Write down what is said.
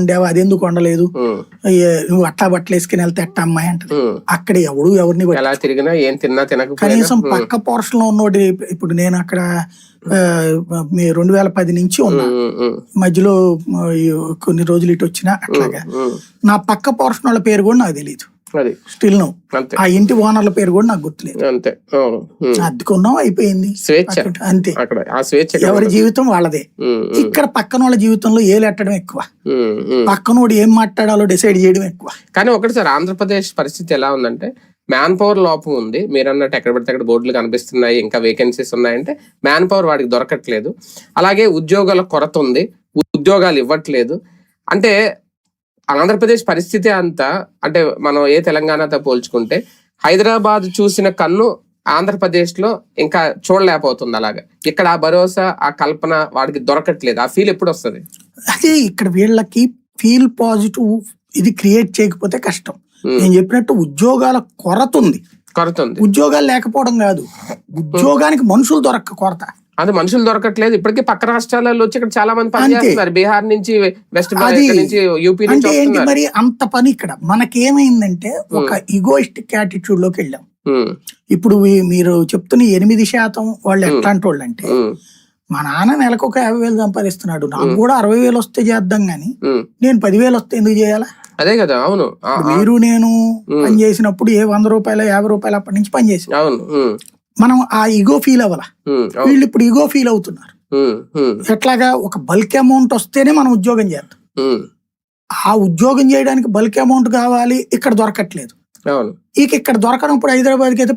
ఉండేవా? అది ఎందుకు ఉండలేదు? నువ్వు అట్టా బట్టలు వేసుకుని వెళ్తే ఎట్టా అమ్మాయి అంటది. అక్కడ ఎవడు ఎవరిని తిరిగినా ఏం తిన్నా తినకపోయినా. కనీసం పక్క పోర్షన్లో ఉన్నోడి ఇప్పుడు నేను అక్కడ రెండు వేల పది నుంచి ఉన్నా. మధ్యలో కొన్ని రోజులు ఇటు వచ్చినా అట్లాగా. నా పక్క పోర్షన్ వాళ్ళ పేరు కూడా నాకు తెలియదు అది. స్టిల్ నో ఆ ఇంటి ఓనర్ల పేరు కూడా నాకు గుర్తులేదు. అంతే. అద్దుకున్నాం అయిపోయింది. స్వేచ్ఛ. అంతే. అక్కడ ఆ స్వేచ్ఛ ఎవరి. జీవితం వాళ్ళదే. ఇక్కడ పక్కన వాళ్ళ జీవితంలో ఏలెట్టడం ఎక్కువ. పక్కనోడు ఏం మాట్లాడాలో డిసైడ్ చేయడం ఎక్కువ. కానీ ఒకటి సార్ ఆంధ్రప్రదేశ్ పరిస్థితి ఎలా ఉందంటే మ్యాన్ పవర్ లోపం ఉంది. మీరు అన్నట్టు ఎక్కడ పడితే అక్కడ బోర్డులు కనిపిస్తున్నాయి ఇంకా వేకెన్సీస్ ఉన్నాయంటే మ్యాన్ పవర్ వాడికి దొరకట్లేదు. అలాగే ఉద్యోగాల కొరత ఉంది. ఉద్యోగాలు ఇవ్వట్లేదు. అంటే ఆంధ్రప్రదేశ్ పరిస్థితి అంతా అంటే మనం ఏ తెలంగాణతో పోల్చుకుంటే హైదరాబాద్ చూసిన కన్ను ఆంధ్రప్రదేశ్లో ఇంకా చూడలేకపోతుంది అలాగా. ఇక్కడ ఆ భరోసా ఆ కల్పన వాడికి దొరకట్లేదు. ఆ ఫీల్ ఎప్పుడు వస్తుంది? అదే ఇక్కడ వీళ్ళకి ఫీల్ పాజిటివ్ ఇది క్రియేట్ చేయకపోతే కష్టం. నేను చెప్పినట్టు ఉద్యోగాల కొరత ఉంది కొరత ఉంది ఉద్యోగాలు లేకపోవడం కాదు. ఉద్యోగానికి మనుషులు దొరక్క కొరత. అది మనుషులు దొరకట్లేదు. ఇప్పటికీ పక్క రాష్ట్రాలలో వచ్చి ఇక్కడ చాలా మంది పని అంతే. చేస్తున్నారు. బీహార్ నుంచి వెస్ట్ బెంగాల్ నుంచి యూపీ నుంచి ఏంటి? మరి అంత పని ఇక్కడ. మనకేమైందంటే ఒక ఈగోయిస్టిక్ యాటిట్యూడ్లోకి వెళ్ళాం. ఇప్పుడు మీరు చెప్తున్న ఎనిమిది శాతం వాళ్ళు ఎట్లాంటి వాళ్ళు అంటే మా నాన్న నెలకు ఒక యాభై వేలు సంపాదిస్తున్నాడు. నాకు కూడా అరవై వేలు వస్తే చేద్దాం గాని. నేను పదివేలు వస్తే ఎందుకు చేయాలా? అదే కదా అవును. మీరు నేను పని చేసినప్పుడు ఏ వంద రూపాయలు యాభై రూపాయలు అప్పటి నుంచి పని చేసాం. అవును. ఉమ్, మనం ఆ ఈగో ఫీల్ అవ్వాల? వీళ్ళు ఇప్పుడు ఈగో ఫీల్ అవుతున్నారు. ఉమ్, ఉమ్, ఎట్లాగా ఒక బల్క్ అమౌంట్ వస్తేనే మనం ఉద్యోగం చేద్దాం ఉమ్, ఆ ఉద్యోగం చేయడానికి బల్క్ అమౌంట్ కావాలి ఇక్కడ దొరకట్లేదు. ఇక ఇక్కడ దొరకనప్పుడు హైదరాబాద్కి అయితే